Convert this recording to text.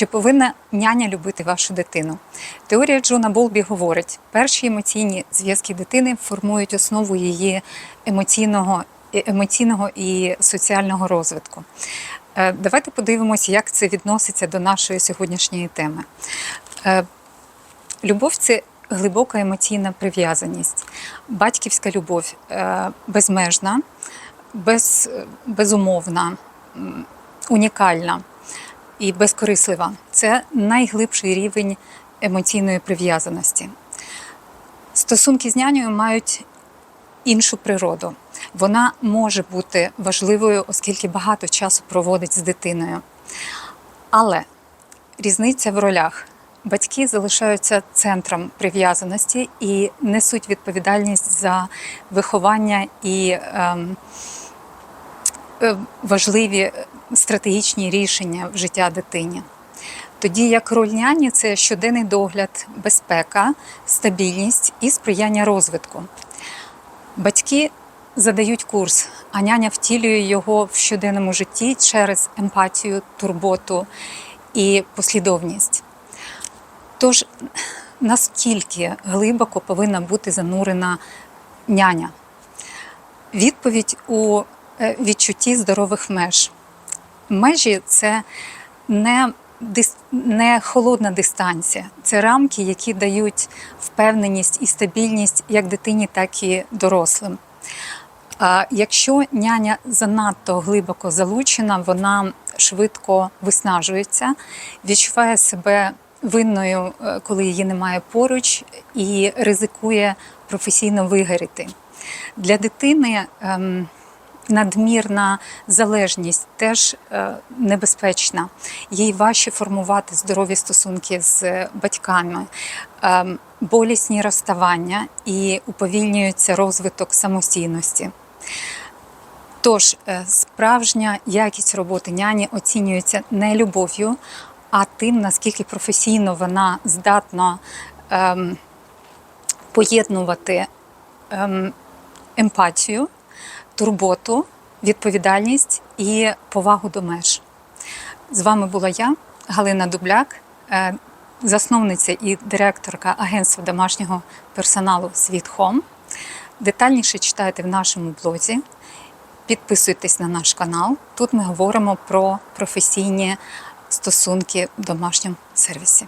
Чи повинна няня любити вашу дитину? Теорія Джона Болбі говорить, перші емоційні зв'язки дитини формують основу її емоційного, е, емоційного і соціального розвитку. Е, Давайте подивимося, як це відноситься до нашої сьогоднішньої теми. Е, Любов це глибока емоційна прив'язаність. Батьківська любов безмежна, без, безумовна, унікальна і безкорислива. Це найглибший рівень емоційної прив'язаності. Стосунки з нянею мають іншу природу. Вона може бути важливою, оскільки багато часу проводить з дитиною. Але різниця в ролях. Батьки залишаються центром прив'язаності і несуть відповідальність за виховання і ем, е, важливі стратегічні рішення в життя дитині. Тоді як роль няні це щоденний догляд, безпека, стабільність і сприяння розвитку. Батьки задають курс, а няня втілює його в щоденному житті через емпатію, турботу і послідовність. Тож, наскільки глибоко повинна бути занурена няня? Відповідь у е, відчутті здорових меж. Межі це не, не холодна дистанція, це рамки, які дають впевненість і стабільність як дитині, так і дорослим. А якщо няня занадто глибоко залучена, вона швидко виснажується, відчуває себе винною, е, коли її немає поруч, і ризикує професійно вигоріти. Для дитини ем, надмірна залежність теж е, небезпечна. Їй важче формувати здорові стосунки з батьками, ем, болісні розставання і уповільнюється розвиток самостійності. Тож е, справжня якість роботи няні оцінюється не любов'ю, а тим, наскільки професійно вона здатна ем, поєднувати ем, емпатію, турботу, відповідальність і повагу до меж. З вами була я, Галина Дубляк, е, засновниця і директорка агентства домашнього персоналу Світ Хом. Детальніше читайте в нашому блозі. Підписуйтесь на наш канал. Тут ми говоримо про професійні стосунки в домашньому сервісі.